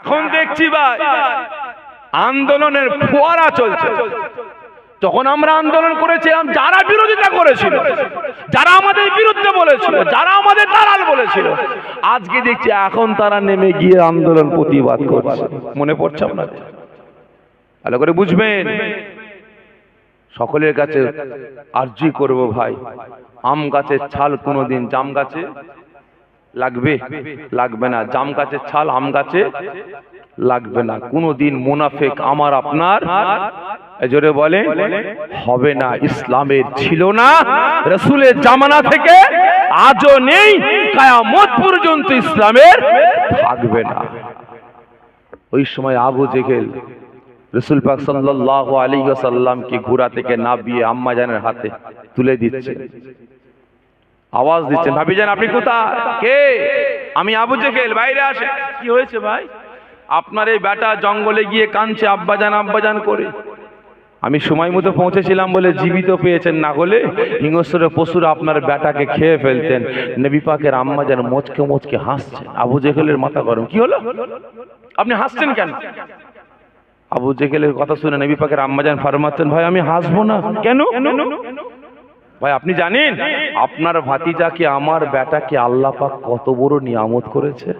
এখন দেখছি ভাই, আন্দোলনের ফোয়ারা চলছে। তখন আমরা আন্দোলন করেছিলাম, যারা বিরোধিতা করেছিল, যারা আমাদের বিরুদ্ধে বলেছিল, যারা আমাদের দালাল বলেছিল। আজকে দেখছি এখন তারা নেমে গিয়ে আন্দোলন প্রতিবাদ করছে। মনে পড়ছে আপনাদের ভালো করে বুঝবেন? সকলের কাছে আর্জি করব ভাই। আম গাছের ছাল কোনোদিন জাম গাছে লাগবে? লাগবে না। জাম গাছের ছাল, আম গাছে লাগবে না। কোনোদিন মুনাফেক আমার, আপনার জোরে বলে হবে না। ইসলামের ছিল না। রসুলের জামানা থেকে আজও নেই। কায়ামত পর্যন্ত ইসলামের থাকবে না। ওই সময় আবু জেহেল রসুল পাক সাল্লাল্লাহু আলাইহি ওয়াসাল্লামকে ঘোড়া থেকে নামিয়ে আম্মা জানের হাতে তুলে দিচ্ছে। আওয়াজ দিচ্ছেন। ভাবি জান আপনি কোথায়? কে? আমি আবু জেহেল বাইরে আসে কি হয়েছে ভাই? আপনার এই বেটা জঙ্গলে গিয়ে কাঁদছে আব্বাজান আব্বাজান করে। আমি সময় মতো পৌঁছেছিলাম বলে জীবিত পেয়েছেন না হলে হিংস্র পশুরা আপনার বেটাকে খেয়ে ফেলতেন। নবী পাকের আম্মা যেন মোচকে মোচকে হাসছে আবু জেহেলের মাথা গরম। কি হলো? আপনি হাসছেন কেন? আবু জেহেলের কথা শুনে নবী পাকের আম্মা যান ফারমাচ্ছেন ভাই আমি হাসবো না। কেন? ভাই, আপনি জানেন আপনার ভাতিজাকে আমার বেটাকে আল্লাহ পাক কত বড় নিয়ামত করেছে?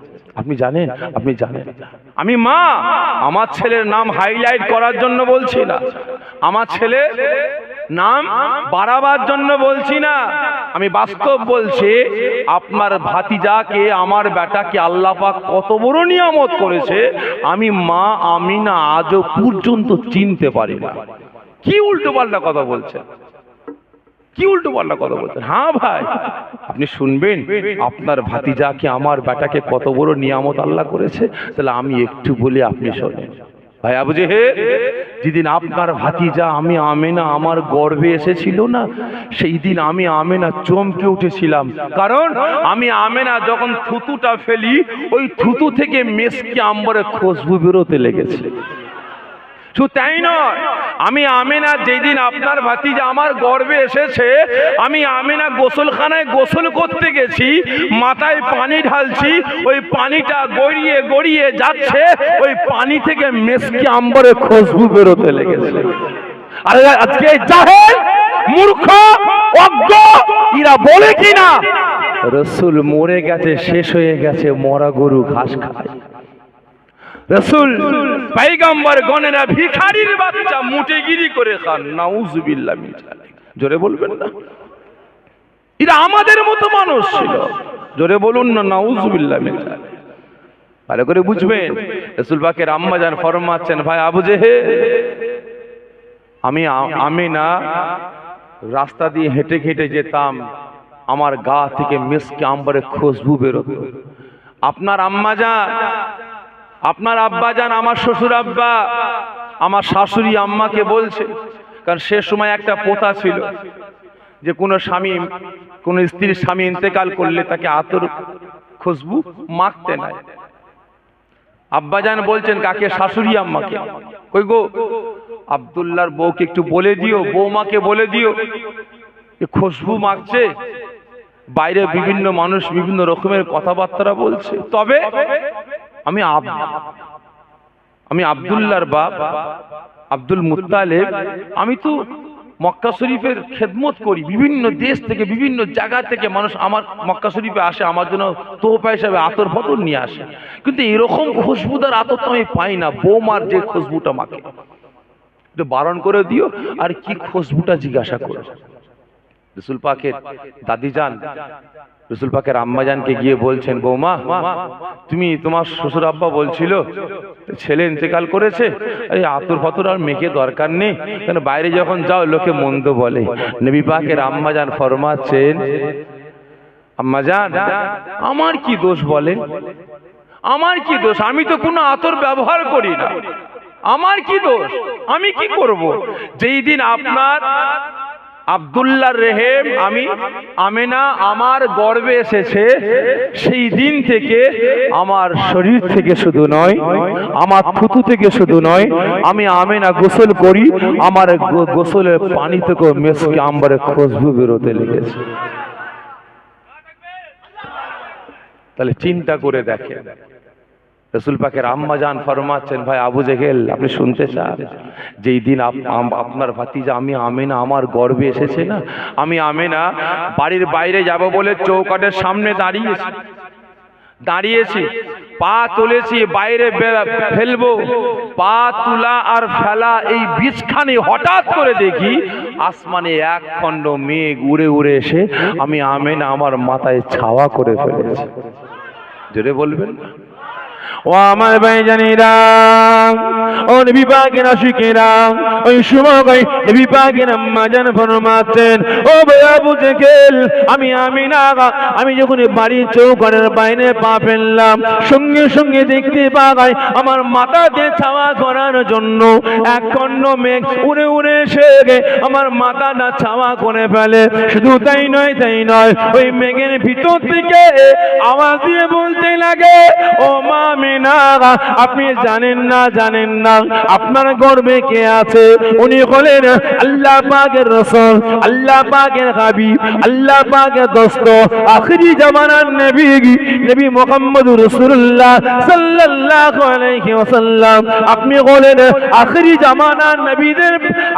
আপনি জানেন? আপনি জানেন। আমি মা, আমার ছেলের নাম হাইলাইট করার জন্য বলছি না। আমার ছেলে নাম বাড়াবার জন্য বলছি না। আমি বাস্তব বলছি, আপনার ভাতিজাকে আমার বেটাকে আল্লাহ পাক কত বড় নিয়ামত করেছে, আমি মা আমি না আজও পর্যন্ত চিনতে পারি না। কি উল্টো পাল্টা কথা বলছেন? কি উল্টো পাল্টা কথা বলছেন? হ্যাঁ ভাই। আপনি শুনবেন, আপনার ভাতিজাকে আমার বেটাকে কত বড় নিয়ামত আল্লাহ করেছে? তাহলে আমি একটু বলি, আপনি শোনেন। ভাই আবু হে যেদিন আপনার ভাতিজা আমি আমেনা আমার গর্বে এসেছিল না, সেই দিন আমি আমেনা চমকে উঠেছিলাম। কারণ আমি আমেনা যখন থুতুটা ফেলি, ওই থুতু থেকে মেসকে আম্বরে খুশবু বেরোতে লেগেছে। শুধু তাই নয়, আমি আমিনা যেদিন আপনার ভাতিজা আমার গর্বে এসেছে, আমি আমিনা গোসলখানায় গোসল করতে গেছি, মাথায় পানি ঢালছি, ওই পানিটা গড়িয়ে গড়িয়ে যাচ্ছে, ওই পানি থেকে মেসকি আম্বরে খুশবু বেরোতে লেগেছে। আর আজকে জাহেল, মূর্খ, অজ্ঞ এরা বলে কিনা? রসুল মরে গেছে, শেষ হয়ে গেছে, মরা গরু ঘাস খায়। রসুল পাইগাম্বার গনেরা ভিখারির বাচ্চা মুটেগিরি করে খান। নাউজুবিল্লাহ। জোরে বলবেন না? এরা আমাদের মতো মানুষ ছিল। জোরে বলুন না নাউজুবিল্লাহ। ভালো করে বুঝবেন। রসুল পাকের আম্মা যান ফরমাচ্ছেন ভাই আবু জেহে আমি আমি না রাস্তা দিয়ে হেঁটে হেঁটে যেতাম আমার গা থেকে মিসকে আম্বারে খুশবু বেরোতো। আপনার আম্মা যান আপনার আব্বা যান আমার শ্বশুর আব্বা, আমার শাশুড়ি আম্মাকে বলছে, কারণ সে সময় একটা পোতা ছিল, যে কোনো স্বামী, কোনো স্ত্রীর স্বামী ইন্তেকাল করলে তাকে আতর খুশবু মাখতে নাই। আব্বাজান বলছেন, কাকে? শাশুড়ি আম্মাকে? কই গো আবদুল্লার বউকে একটু বলে দিও, বৌমাকে বলে দিও, এ খুশবু মাখছে। বাইরে বিভিন্ন মানুষ বিভিন্ন রকমের কথাবার্তা বলছে। তবে আমি আমি আব্দুল্লাহর বাপ, আব্দুল মুত্তালেব। আমি তো মক্কা শরীফের খেদমত করি, বিভিন্ন দেশ থেকে, বিভিন্ন জায়গা থেকে মানুষ আমার মক্কা শরীফে আসে, আমার জন্য তোপা হিসাবে আতর ফতর নিয়ে আসে। কিন্তু এরকম খুশবুদার আতর তো আমি পাই না, বৌমার যে খুশবুটা মাকে। বারণ করে দিও, আর কি খুশবুটা জিজ্ঞাসা করো। রসুল পাকের দাদি যান, রসুল পাকের আম্মাজানকে গিয়ে বলছেন, বৌমা, তুমি তোমার শ্বশুর আব্বা বলছিল, ছেলে ইন্তেকাল করেছে আরে আতুর ফাতুর আর মেঘে দরকার নেই, কেন বাইরে যখন যাও লোকে মন্দ বলে। নবী পাকের আম্মাজান ফরমাচ্ছেন আম্মাজান আমার কি দোষ বলেন? আমার কি দোষ? আমি তো কোনো আতর ব্যবহার করি না। আমার কি দোষ? আমি কি করব? যেই দিন আপনার আব্দুল্লাহ রেহেম, আমি আমেনা আমার গর্বে এসেছে। সেই দিন থেকে আমার শরীর থেকে শুধু নয়, আমার থুতু থেকে শুধু নয়, আমি আমেনা গোসল করি, আমার গোসলের পানি থেকে মেসকে আম্বারে খুশবু বেরোতে লেগেছে। তাহলে চিন্তা করে দেখেন। রসুল পাকের আম্মা জান ফরমাচ্ছেন ভাই আবু জেহেল আপনি শুনতে চান? যেই দিন আপনার ভাতিজা আমি আমেনা আমার গর্বে এসেছে না? আমি আমেনা বাড়ির বাইরে যাব বলে চৌকাটের সামনে দাঁড়িয়েছি। দাঁড়িয়েছি পা তুলেছি বাইরে ফেলব। পা তুলা আর ফেলা এই বীজখানি হঠাৎ করে দেখি আসমানে এক খণ্ড মেঘ উড়ে উড়ে এসে আমি আমেনা আমার মাথায় ছাওয়া করে ফেলেছি। জোরে বলবেন না? ও আমার ভাইজানেরা ও ওই সময় ও আবু জেকেল আমি আমি না আমি যখন চৌকানের বাইরে পা ফেললাম, সঙ্গে সঙ্গে দেখতে আমার মাথাতে ছাওয়া করার জন্য এক খণ্ড মেঘ উড়ে উড়ে এসে আমার মাথাটা ছাওয়া করে ফেলে, শুধু তাই নয় তাই নয়, ওই মেঘের ভিতর থেকে আওয়াজ দিয়ে বলতে লাগে, ও মা মিনা আপনি জানেন না জানেন না। আপনার গর্বে কে আছে? উনি হলেন আল্লাহ পাকের রসল, আল্লাহ পাকের হাবিব আল্লাহ পাকের দোস্ত। আখরি জামানার নবী নবী মোহাম্মদ রসুল্লাহ সাল্লাল্লাহু আপনি হলেন আখরি জামানার নবীদের,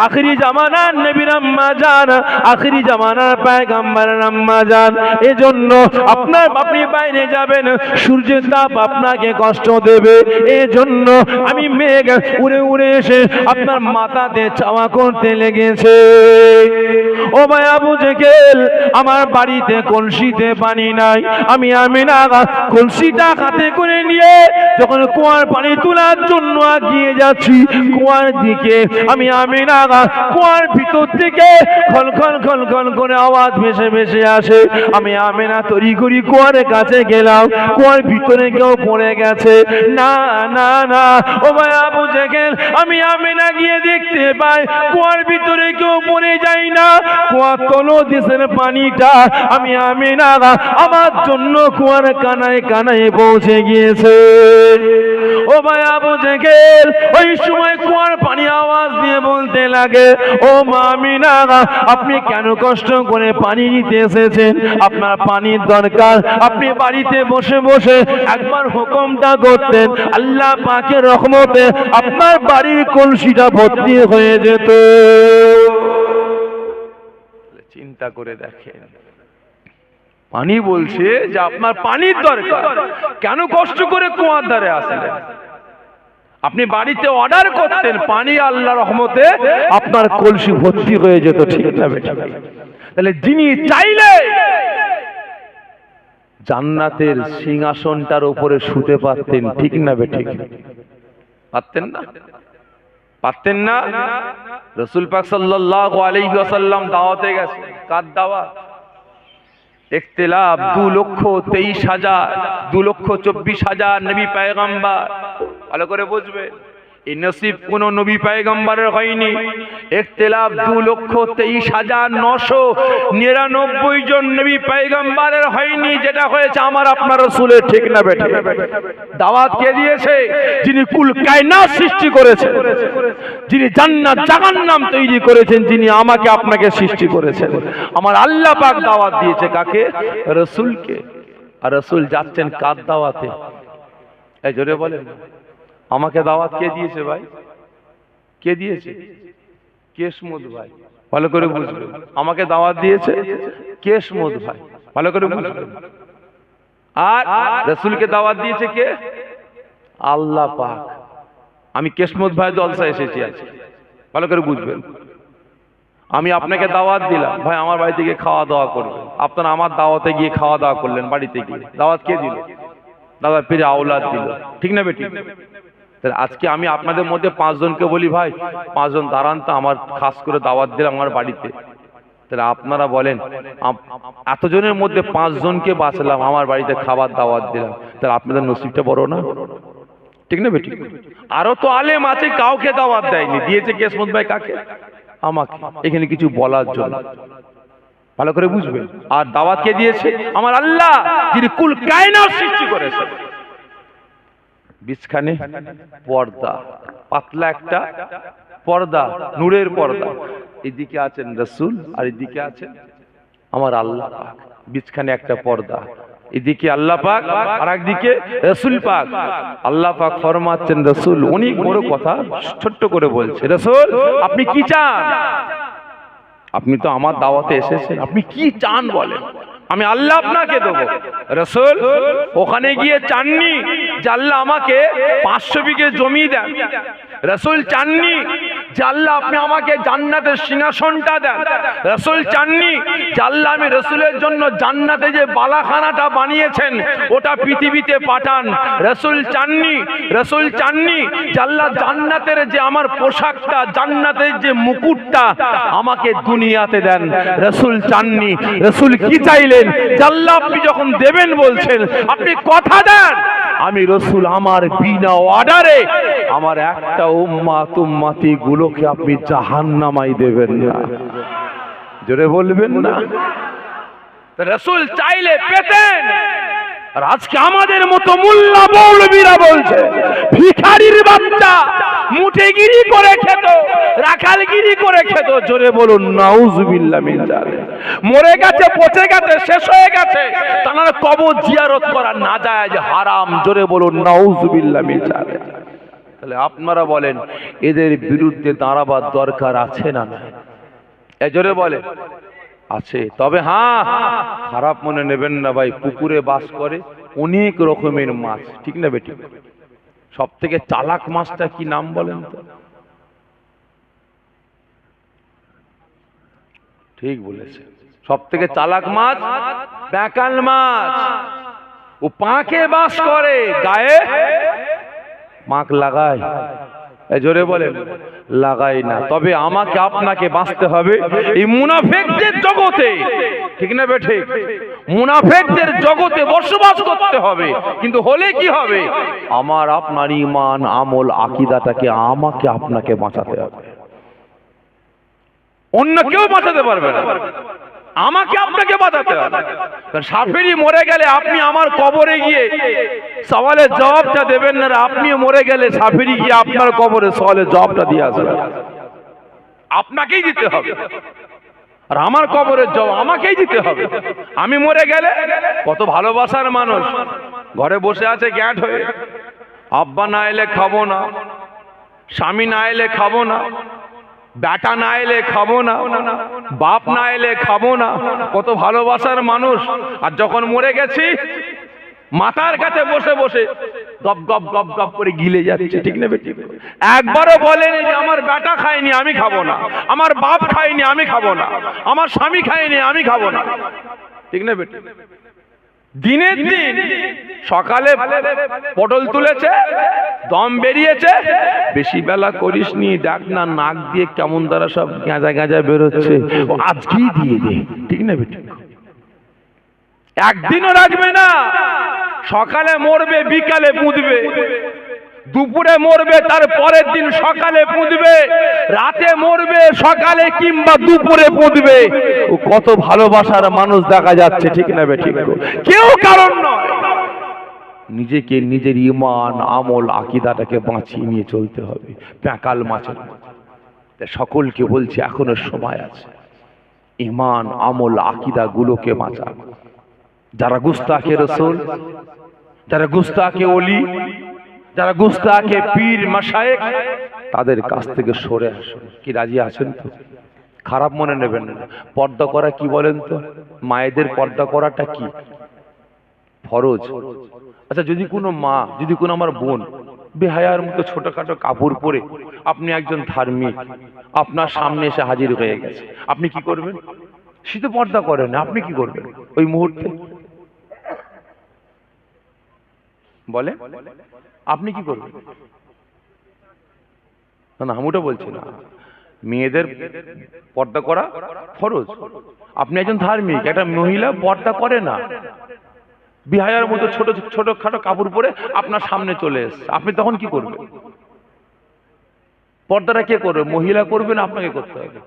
আখরি জামানার নবীর আম্মা জান, আখরি জামানার পায়গাম্বারের আম্মা জান। এজন্য আপনার আপনি বাইরে যাবেন, সূর্যের তাপ আপনাকে কষ্ট দেবে। এজন্য আমি মেঘ উড়ে উড়ে এসে আপনার মাথাতে চাওয়া করতে লেগেছে। ও ভাই আবু গেল আমার বাড়িতে কলসিতে পানি নাই। আমি আমি না কলসিটা হাতে করে নিয়ে যখন কুয়ার পানি তোলার জন্য এগিয়ে যাচ্ছি, কুয়ার দিকে আমি আমি না কুয়ার ভিতর থেকে খল খল খল খল করে আওয়াজ ভেসে ভেসে আসে। আমি আমি না তৈরি করি কুয়ার কাছে গেলাম। কুয়ার ভিতরে কেউ পড়ে গেছে। না না না, ও ভাই, আবু জেগেল আমি আমি না গিয়ে দেখতে পাই, কুয়ার ভিতরে কেউ পড়ে যায় না। কুয়া তলো দেশের পানিটা আমি আমি না আমার জন্য কুয়ার কানায় কানায় পৌঁছে গিয়েছে। ও ভাই, আবু জেগেল ওই সময় কুয়ার পানি আওয়াজ লাগে। ও মামিনা আপনি কেন কষ্ট করে পানি নিতে এসেছেন? আপনার পানির দরকার। আপনি বাড়িতে বসে বসে একবার হুকুমটা করতেন, আল্লাহ পাকের রহমতে আপনার বাড়ির কলসিটা ভর্তি হয়ে যেত। চিন্তা করে দেখেন। পানি বলছে যে আপনার পানির দরকার। কেন কষ্ট করে কুয়ার ধারে আসলেন? আপনি বাড়িতে অর্ডার করতেন, পানি আল্লাহ রহমতে আপনার কলসি ভর্তি হয়ে যেত, ঠিক বেটা? তাহলে যিনি চাইলে জান্নাতের সিংহাসনটার উপরে শুতে পারতেন, ঠিক না বে ঠিক পারতেন না? পারতেন না? রসুল পাক ওয়াসাল্লাম দাওয়াতে গেছে। কার দাওয়াত? ইখতিলাফ, দু লক্ষ তেইশ হাজার, দু লক্ষ চব্বিশ হাজার নবী পায়গাম্বার। ভালো করে বুঝবে। এই নসিব কোন নবী পায়গাম্বারের হয়নি। ইখতিলাফ দু লক্ষ তেইশ হাজার নশো নিরানব্বই জন নবী পায়গাম্বারের হয়নি, যেটা হয়েছে আমার আপনার রসুলের ঠিক না বেটা দাওয়াত কে দিয়েছে? যিনি কুল কায়নাত সৃষ্টি করেছেন। যিনি জান্নাত জাহান্নাম তৈরি করেছেন, যিনি আমাকে আপনাকে সৃষ্টি করেছেন। আমার আল্লাহ পাক দাওয়াত দিয়েছে কাকে? রসুলকে। আর রসুল যাচ্ছেন কার দাওয়াতে? এই জোরে বলেন। আমাকে দাওয়াত কে দিয়েছে ভাই? কে দিয়েছে? কেশমুদ ভাই। ভালো করে বুঝবেন আমাকে দাওয়াত দিয়েছে কেশমুদ ভাই। ভালো করে বুঝবেন আর রসুলকে দাওয়াত দিয়েছে কে? আল্লাহ পাক। আমি কেশমুদ ভাই জলসা এসেছি আজকে। ভালো করে বুঝবেন। আমি আপনাকে দাওয়াত দিলাম। ভাই, আমার বাড়িতে গিয়ে খাওয়া দাওয়া করবেন। আপনারা আমার দাওয়াতে গিয়ে খাওয়া দাওয়া করলেন বাড়িতে গিয়ে। দাওয়াত কে দিল? দাদা পীরে আওলাদ দিল। ঠিক না বেটি? তাহলে আজকে আমি আপনাদের মধ্যে পাঁচজনকে বলি ভাই, পাঁচজন দাঁড়ান তো, আমার খাস করে দাওয়াত দিলাম আমার বাড়িতে। তাহলে আপনারা বলেন এতজনের মধ্যে পাঁচজনকে বাঁচলাম, আমার বাড়িতে খাবার দাওয়াত দিলাম। তাহলে আপনাদের নসিবটা বড় না? ঠিক না বেটি? আরও তো আলেম আছে, কাউকে দাওয়াত দেয়নি। দিয়েছে কেসমত ভাই কাকে? আমাকে। এখানে কিছু বলার জন্য। ভালো করে বুঝবেন। আর দাওয়াত কে দিয়েছে? আমার আল্লাহ, যিনি কুল কায়নাত সৃষ্টি করেছে বিছখানে পর্দা, পাতলা একটা পর্দা, নূরের পর্দা। এদিকে আছেন রসুল আর এদিকে আছেন আমার আল্লাহ। বিছখানে একটা পর্দা, এদিকে আল্লাহ পাক আর একদিকে রসুল পাক। আল্লাহ পাক ফরমাচ্ছেন, রসুল অনেক বড় কথা ছোট্ট করে বলছে, রসুল, আপনি কি চান? আপনি তো আমার দাওয়াতে এসেছেন, আপনি কি চান বলেন? আমি আল্লাহ আপনাকে দেবো। রসুল, ওখানে গিয়ে চাননি যে আল্লাহ আমাকে পাঁচশো বিঘে জমি দেন। রসুল চাননি যে আপনি আমাকে জান্নাতের সিংহাসনটা দেন, রসুল চাননি? আল্লাহ আমি রসুলের জন্য জান্নাতে যে বালাখানাটা বানিয়েছেন, ওটা পৃথিবীতে পাঠান। রসুল চাননি? রসুল চাননি? আল্লাহ জান্নাতের যে আমার পোশাকটা, জান্নাতের যে মুকুটটা আমাকে দুনিয়াতে দেন। রসুল চাননি। রসুল কি চাইলেন? আল্লাহ আপনি যখন দেবেন বলছেন, আপনি কথা দেন। আমি রসুল আমার বিনা অর্ডারে আমার একটা উম্মা তুম্মাতি গুলোকে আপনি জাহান্নামাই দেবেন না। জোরে বলবেন না? রসুল চাইলে পেতেন। আর আজকে আমাদের মতো মোল্লা মৌলবীরা বলছে, ভিখারির বাচ্চা মুঠেগিরি করে খেত, রাখালগিরি করে খেত। জোরে বলুন, নাউজুবিল্লাহ মিন মরে গেছে, পচে গেছে, শেষ হয়ে গেছে। তার কবর জিয়ারত করা না যায় হারাম। জোরে বলুন, নাউজুবিল্লাহ মিন তাহলে আপনারা বলেন, এদের বিরুদ্ধে দাঁড়াবার দরকার আছে না না এ জোরে বলে আছে। তবে হ্যাঁ খারাপ মনে নেবেন না ভাই, পুকুরে বাস করে অনেক রকমের মাছ, ঠিক না বেটি? সব থেকে চালাক মাছটা কি নাম বলেন তো? ঠিক বলেছে সব থেকে চালাক মাছ ব্যাকাল মাছ। ও পাঁকে বাস করে, গায়ে মাক লাগায়। জোরে বলেন, লাগাই না। তবে আমাকে আপনাকে বাঁচতে হবে এই মুনাফেকদের জগতে। ঠিক না বে ঠিক? মুনাফেকদের জগতে বসবাস করতে হবে। কিন্তু হলে কি হবে? আমার, আপনার ইমান আমল, আকিদাটাকে আমাকে আপনাকে বাঁচাতে হবে। অন্য কেউ বাঁচাতে পারবে না। আমাকে আপনাকে বাঁচাতে হবে। সাফেরি মরে গেলে আপনি আমার কবরে গিয়ে সওয়ালের জবাবটা দেবেন না আপনিও মরে গেলে সাফেরি গিয়ে আপনার কবরে সওয়ালের জবাবটা দিয়ে আসবেন। আপনাকেই দিতে হবে। আর আমার কবরের জবাব আমাকেই দিতে হবে। আমি মরে গেলে কত ভালোবাসার মানুষ ঘরে বসে আছে গ্যাট হয়ে। আব্বা না এলে খাব না, স্বামী না এলে খাব না বেটা না এলে খাব না। বাপ না এলে খাব না। কত ভালোবাসার মানুষ। আর যখন মরে গেছি মাথার কাছে বসে বসে গপ গপ গপ গপ করে গিলে যাচ্ছে, ঠিক না বেটি একবারও বলেনি যে আমার বেটা খায়নি, আমি খাব না। আমার বাপ খায়নি, আমি খাব না। আমার স্বামী খায়নি, আমি খাব না। ঠিক না বেটি দিনের দিন সকালে পটল তুলেছে দম বেরিয়েছে। বেশি বেলা করিস নি, দেখ না, নাক দিয়ে কেমন দ্বারা সব গাঁজা গাঁজা বেরোচ্ছে। ও, আজকেই দিয়ে দে, ঠিক না বেটি? একদিনও রাখবে না। সকালে মরবে, বিকালে পুঁতবে। দুপুরে মরবে, তার পরের দিন সকালে পুঁতবে। রাতে মরবে, সকালে কিংবা দুপুরে পুঁতবে। ও, কত ভালোবাসার মানুষ দেখা যাচ্ছে, ঠিক না বে ঠিক কেউ কারণ নয়। নিজেকে নিজের ইমান, আমল, আকিদাটাকে বাঁচিয়ে নিয়ে চলতে হবে। প্যাকাল মাছের। সকলকে বলছি, এখনও সময় আছে। ইমান, আমল আকিদা গুলোকে বাঁচান যারা গুস্তাকে রসুল, যারা গুস্তাকে অলি যারা গুস্তাকে পীর মাসায়েক তাদের কাছ থেকে সরে আসুন কি রাজি আছেন তো? খারাপ মনে নেবেন না। পর্দা করা কি বলেন তো? মায়েদের পর্দা করাটা কি? ফরজ। আচ্ছা যদি কোনো মা যদি কোনো আমার বোন বেহায়ার মতো ছোটখাটো কাপড় পরে আপনি একজন ধার্মিক আপনার সামনে এসে হাজির হয়ে গেছে আপনি কি করবেন? শীতে পর্দা করেন না, আপনি কি করবেন ওই মুহূর্তে? বলে আপনি কি করবেন? না না আমি ওটা বলছি না। মেয়েদের পর্দা করা ফরজ। আপনি একজন ধার্মিক একটা মহিলা পর্দা করে না। বিহায়ার মতো ছোট ছোট খাটো কাপড় পরে আপনার সামনে চলে এসছে। আপনি তখন কি করবেন? পর্দাটা কে করবে? মহিলা করবেন আপনাকে করতে হবে?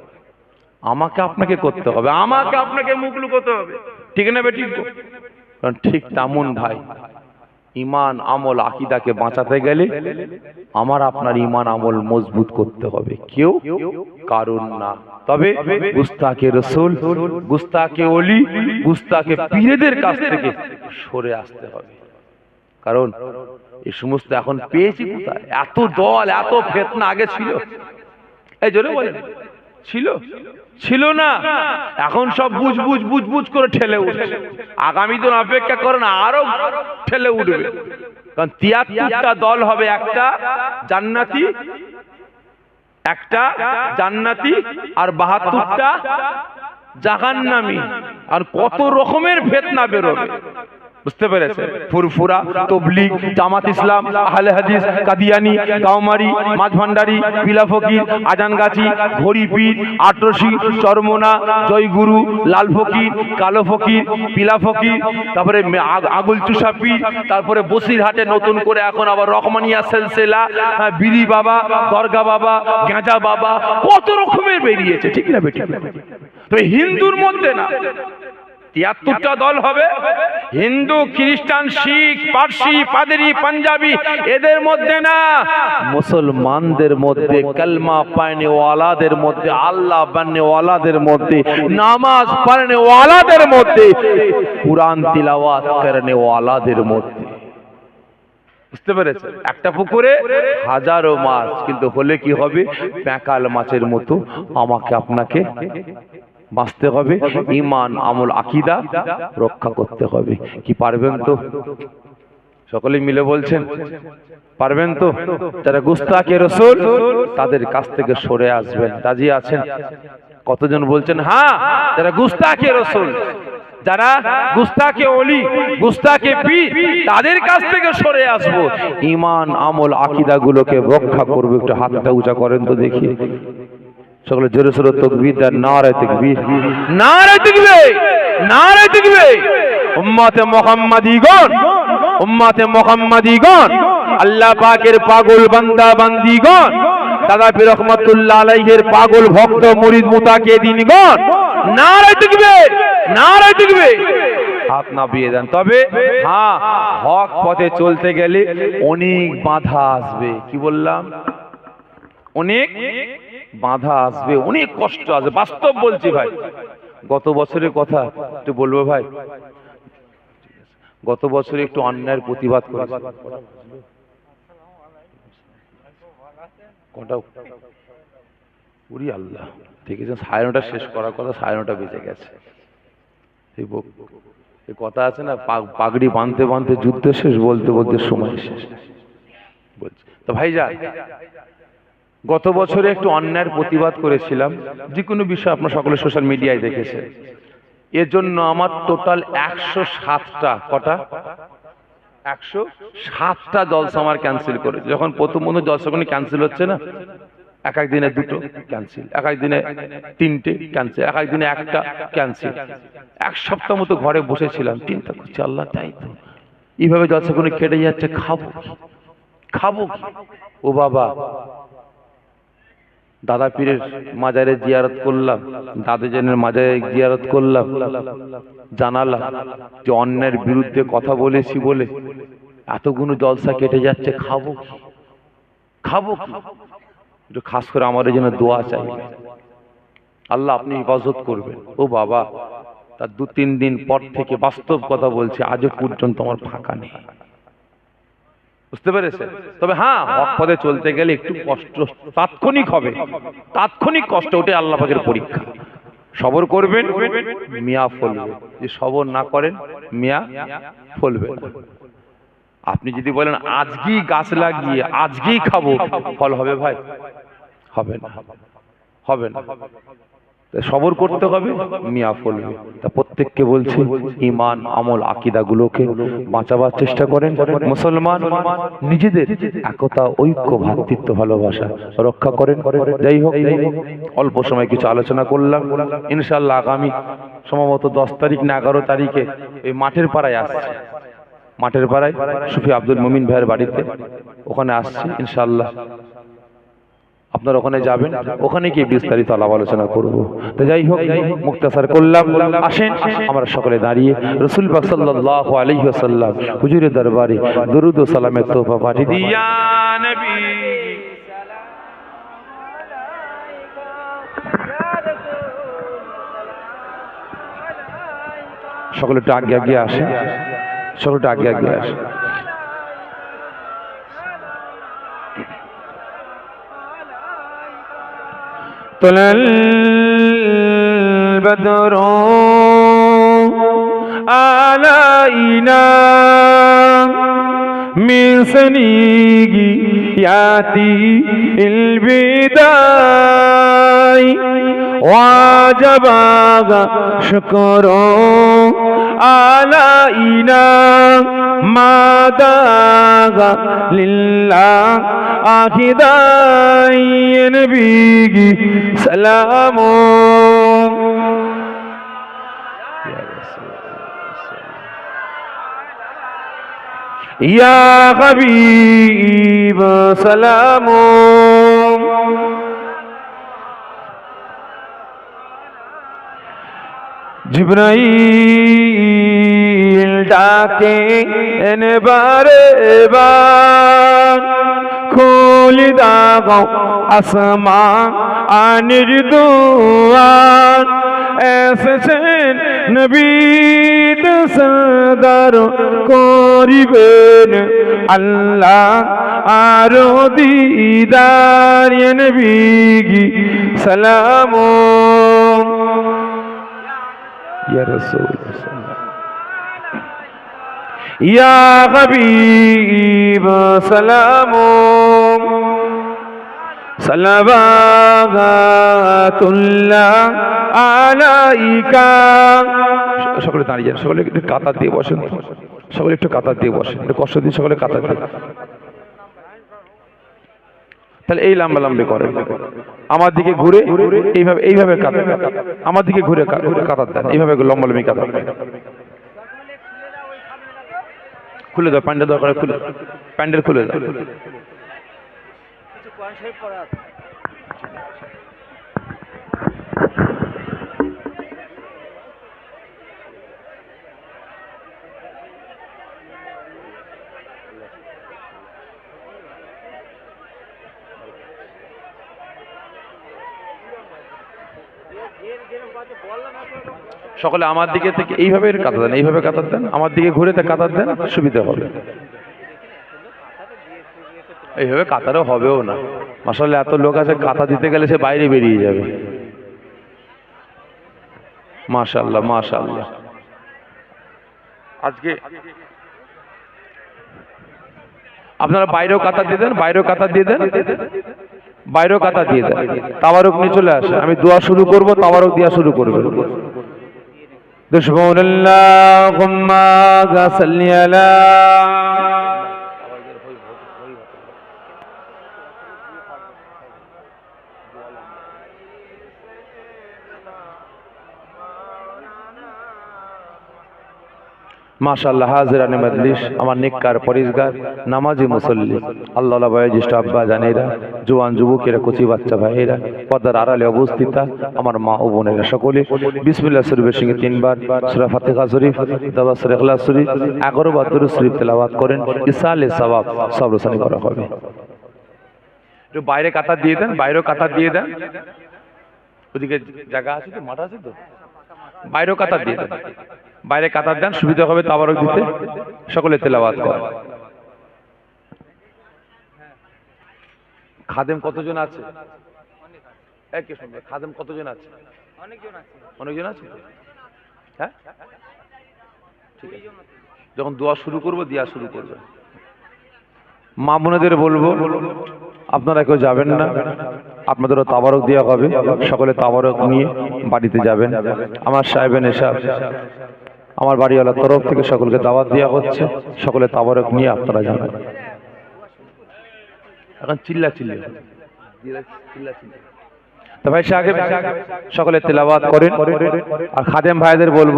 আমাকে আপনাকে করতে হবে। আমাকে আপনাকে মুখ লুকোতে হবে। ঠিক না বেটি কারণ ঠিক তেমন ভাই, ইমান, আমল, আকিদাকে বাঁচাতে গেলে আমার আপনার ইমান, আমল মজবুত করতে হবে। কেউ কারণ না। তবে গুস্তাকে রসুল, গুস্তাকে অলি গুস্তাকে পীরেদের কাছ থেকে সরে আসতে হবে। কারণ এই সমস্ত এখন পেয়েছি কোথায়? এত দল, এত ফেতনা আগে ছিল। এই জোরে বলেন। ছিল? ছিল না। এখন সব বুঝ বুঝ বুঝ বুঝ করে ঠেলে উঠে আগামী দিন অপেক্ষা করেন, আরও ঠেলে উঠবে। কারণ তিয়াত্তরটা দল হবে একটা, জান্নাতি একটা জান্নাতি আর বাহাত্তরটা জাহান্নামি। আর কত রকমের ফেতনা বেরোবে। বুঝতে পেরেছে ফুরফুরা তবলিগ জামাত ইসলাম আহলে হাদিস কাদিয়ানি কাউমারি মাঝ ভান্ডারি পিলা ফকির আজানগাছি ঘড়িপীর আটরসি চরমোনা জয়গুরু লাল ফকির কালো ফকির পিলা ফকির তারপরে আগুল চুষাপি তারপরে বসিরহাটে নতুন করে এখন আবার রকমানিয়া সেলসেলা হ্যাঁ, বিড়ি বাবা দরগা বাবা গাঁজা বাবা কত রকমের বেরিয়েছে ঠিক না বেটি তো হিন্দুর মধ্যে না তিয়াত্তরটা দল হবে। হিন্দু, খ্রিস্টান, শিখ, পার্সি, পাদেরি, পাঞ্জাবি, এদের মধ্যে না মুসলমানদের মধ্যে, কালমা পায়নে ওয়ালাদের মধ্যে, আল্লাহ বান্নে ওয়ালাদের মধ্যে, নামাজ পড়নে ওয়ালাদের মধ্যে, কুরআন তিলাওয়াত করনে ওয়ালাদের মধ্যে। বুঝতে পেরেছেন? একটা পুকুরে হাজারো মাছ, কিন্তু হলে কি হবে? প্যাকাল মাছের মতো আমাকে আপনাকে বাঁচতে হবে ইমান আমল আকিদা রক্ষা করতে হবে। কি পারবেন তো? সকলে মিলে বলছেন পারবেন তো? যারা গুস্তাকে রসুল তাদের কাছ থেকে সরে আসবেন। রাজি আছেন? কতজন বলছেন হ্যাঁ যারা গুস্তাকে রসুল যারা গুস্তাকে অলি গুস্তাকে পি তাদের কাছ থেকে সরে আসব। ইমান আমল আকিদা গুলোকে রক্ষা করব একটু হাতটা উঁচা করেন তো দেখি। সকলে জোরে সোরে তকবীর দেন, নারায় তকবীর। নারায় তকবীর নারায় তকবীর। উম্মতে মুহাম্মাদিগণ উম্মতে মুহাম্মাদিগণ, আল্লাহ পাকের পাগল বান্দা বান্দিগণ, দাদা পীর রহমাতুল্লাহ আলাইহির পাগল ভক্ত মুরিদ মুতাকিদিনগণ, নারায় তকবীর নারায় তকবীর। হাত নামিয়ে দেন। তবে হ্যাঁ হক পথে চলতে গেলে অনেক বাধা আসবে। কি বললাম? অনেক বাধা আসবে, অনেক কষ্ট আসবে। বাস্তব বলছি ভাই। গত বছরের কথা একটু বলব ভাই? গত বছরে একটু অন্যায়ের প্রতিবাদ করেছি। কটা? উরি আল্লাহ। দেখেছেন, সাড়ে নটা শেষ করার কথা, সাড়ে নটা বেজে গেছে। এই কথা আছে না পাগড়ি বাঁধতে বাঁধতে যুদ্ধ শেষ, বলতে বলতে সময় শেষ। বলছি। তো ভাইজা গত বছরে একটু অন্যায়ের প্রতিবাদ করেছিলাম, যে কোনো বিষয় আপনার সকলে সোশ্যাল মিডিয়ায় দেখেছে এর জন্য আমার টোটাল একশো সাতটা, কটা? একশো সাতটা জলসা আমার ক্যান্সেল করে যখন প্রথম বন্ধু জলসাগুলি ক্যান্সেল হচ্ছে না, এক এক দিনে দুটো ক্যান্সেল এক এক দিনে তিনটে ক্যান্সেল এক এক দিনে একটা ক্যান্সেল এক সপ্তাহ মতো ঘরে বসেছিলাম, চিন্তা করছি, আল্লাহ তাই তো। এইভাবে জলসাগুলি কেটে যাচ্ছে, খাব খাব ও বাবা দাদা পীরের মাজারে জিয়ারত করলাম দাদুজনের মাজারে জিয়ারত করলাম জানালাম যে অন্যের বিরুদ্ধে কথা বলেছি বলে এতগুলো জলসা কেটে যাচ্ছে, খাব? খাব? একটু খাস করে আমার জন্য দোয়া চাই আল্লাহ আপনি হিফাজত করবেন ও বাবা, তার দু তিন দিন পর থেকে বাস্তব কথা বলছে, আজও পর্যন্ত আমার ফাঁকা নেই বুঝতে পেরেছেন? তবে হ্যাঁ হক পথে চলতে গেলে একটু কষ্ট, তাৎক্ষণিক হবে। তাৎক্ষণিক কষ্ট ওটাই আল্লাহ পাকের পরীক্ষা। সবর করবেন, মিয়া ফলবে। যে সবর না করেন, মিয়া ফলবে আপনি যদি বলেন, আজকেই গাছ লাগিয়ে, আজকেই খাব, ফল হবে ভাই? হবে না। হবে না। সবর করতে হবে মিয়া ফলবে তা প্রত্যেককে বলছি ইমান আমল আকিদা গুলোকে বাঁচাবার চেষ্টা করেন। মুসলমান নিজেদের একতা, ঐক্য, ভ্রাতৃত্ব, ভালোবাসা রক্ষা করেন। যাই হোক, অল্প সময় কিছু আলোচনা করলাম। ইনশাল্লাহ আগামী সম্ভবত দশ তারিখ না এগারো তারিখে এই মাঠের পাড়ায় আসছে। মাঠের পাড়ায় সুফি আব্দুল মুমিন ভাইয়ের বাড়িতে। ওখানে আসছি ইনশাল্লাহ আপনার ওখানে যাবেন ওখানে গিয়ে বিস্তারিত আলাপ আলোচনা করব। তো যাই হোক মুক্তাসার করলাম আসেন আমরা সকলে দাঁড়িয়ে রসুল বাকসাল্লাহ আলী হুজুরের দরবারে দরুদ সালামের তোফা পাঠিয়ে দিয়ে সকলে একটু আগে আগে আসে সকলে একটু আগে আগে আসে طلع البدر علينا من سنياتي البداي وجب شكر علينا ما داغ لله آخداي نبي سلام يا حبيب سلام জিব্রাইল ডাকে, এনে বারে বার খুলি দাও আসমা, আনির দুয়ার। এসেছেন নবী সরদার করিবেন আল্লাহ আরও দিদার নবী সালামু। ইয়া রাসূল ইয়া হাবিব সালাম সালাবাতুল্লাহ আলাইকা সকলে দাঁড়িয়ে যান সকলে একটু কাতার দিয়ে বসেন। সকলে একটু কাতার দিয়ে বসেন একটু কষ্ট দিন সকলে কাতার দিয়ে। তাহলে এই লম্বা লাম্বি করেন। আমার দিকে ঘুরে এইভাবে এইভাবে কাতার আমার দিকে ঘুরে কাতার দেন এইভাবে লম্বা লম্বি কাতার দেন খুলে দাও প্যান্ডেল দরকার খুলে প্যান্ডেল খুলে দাও। সকলে আমার দিকে থেকে এইভাবে কাতার দেন, এইভাবে কাতার দেন, আমার দিকে ঘুরে তা কাতার দেন, সুবিধা হবে। এইভাবে কাতারও হবেও না। মাসাল্লাহ এত লোক আছে কাতা দিতে গেলে সে বাইরে বেরিয়ে যাবে। মাশাল্লাহ মাশাল্লাহ আজকে আপনারা বাইরেও কাতার দিয়ে দেন, বাইরেও কাতার দিয়ে দেন, বাইরেও কাতার দিয়ে দেন। তাবারক নিয়ে চলে আসে আমি দোয়া শুরু করব তাবারক দিয়া শুরু করবে دشمون اللهم صل على মাশাআল্লাহ হাজিরানে মজলিস আমার নিকার পরিষ্কার, নামাজি মুসল্লি। আল্লাহ বয়োজ্যেষ্ঠ আব্বা জানেরা, জোয়ান যুবকেরা, কচি বাচ্চা ভাইয়েরা পর্দার আড়ালে অবস্থিতা, আমার মা ও বোনেরা সকলে। বিসমিল্লাহ শরীফের সঙ্গে তিনবার, সুরা ফাতিহা শরীফ দাবা সুরা ইখলাস শরীফ, এগারো বার দুরূদ শরীফ তেলাওয়াত করেন, ইসালে সওয়াব সব রোশানি করা হবে। একটু বাইরে কাতার দিয়ে দেন, বাইরেও কাতার দিয়ে দেন। ওদিকে জায়গা আছে তো, মাঠ আছে তো? বাইরেও কাতার দিয়ে দেন। বাইরে কাতার দেন সুবিধা হবে তাবারক দিতে। সকলে কর খাদেম কতজন আছে? খাদেম কতজন আছে? অনেকজন আছে। হ্যাঁ? যখন দোয়া শুরু করব, দিয়া শুরু করবে মা বোনেদের বলব, আপনারা কেউ যাবেন না। আপনাদেরও তাবারক দেওয়া হবে। সকলে তাবারক নিয়ে বাড়িতে যাবেন। আমার সাহেবেন এসব আমার বাড়িওয়ালার তরফ থেকে সকলকে দাওয়াত দেওয়া হচ্ছে। সকলে তাবারক নিয়ে আপনারা যাবেন। এখন চিল্লা চিল্লি। তো ভাই সাহেব সকলে তেলাবাদ করেন। আর খাদেম ভাইদের বলব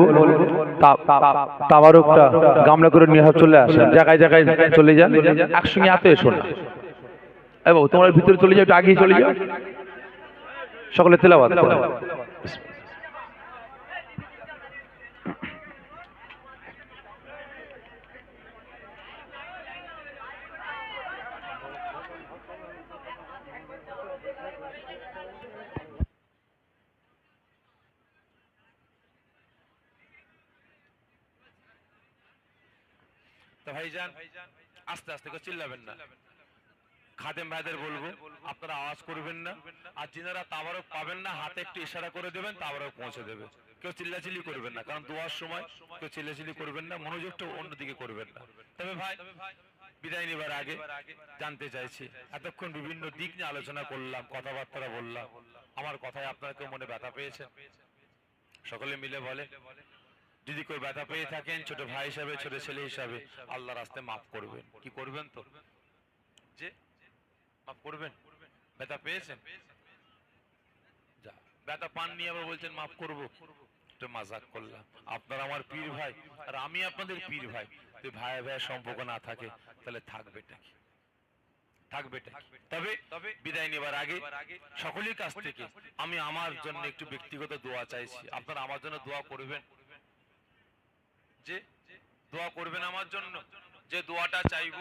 তাবারকটা গামলা করে নিয়ে চলে আসেন। জায়গায় জায়গায় চলে যান। একসঙ্গে এত এসো না। বাবু তোমার ভিতরে চলে যাও একটু আগিয়ে চলে যাও। সকলে তেলাবাদ করেন। ভাইজান আস্তে আস্তে করে চিল্লাবেন না। খাদেম ভাইদের বলব আপনারা আওয়াজ করবেন না। আর যিনারা তাবারক পাবেন না হাতে একটু ইশারা করে দেবেন তাবারক পৌঁছে দেবে। কেউ চিল্লাচিল্লি করবেন না কারণ দোয়ার সময় কেউ চিল্লাচিল্লি করবেন না মনোযোগটা অন্যদিকে করবেন না। তবে ভাই বিদায় নেবার আগে জানতে চাইছি এতক্ষণ বিভিন্ন দিক নিয়ে আলোচনা করলাম কথাবার্তা বললাম। আমার কথায় আপনারা কেউ মনে ব্যথা পেয়েছে সকলে মিলে বলে যদি কেউ ব্যথা পেয়ে থাকেন ছোট ভাই হিসাবে ছোট ছেলে হিসাবে আল্লাহ রাস্তায় মাফ করবেন। কি করবেন তো? যে? মাফ করবেন? ব্যথা পেয়েছেন? যা। ব্যথা পাননি আবার বলছেন মাফ করব। একটু মাজাক করলাম। আপনার আমার পীর ভাই আর আমি আপনাদের পীর ভাই। যদি ভাই ভাই সম্পর্ক না থাকে তাহলে কি? কি? তবে তবে বিদায় নেবার আগে সকলের কাছ থেকে আমি আমার জন্য একটু ব্যক্তিগত দোয়া চাইছি। আপনারা আমার জন্য দোয়া করবেন। যে দোয়া করবেন আমার জন্য যে দোয়াটা চাইব।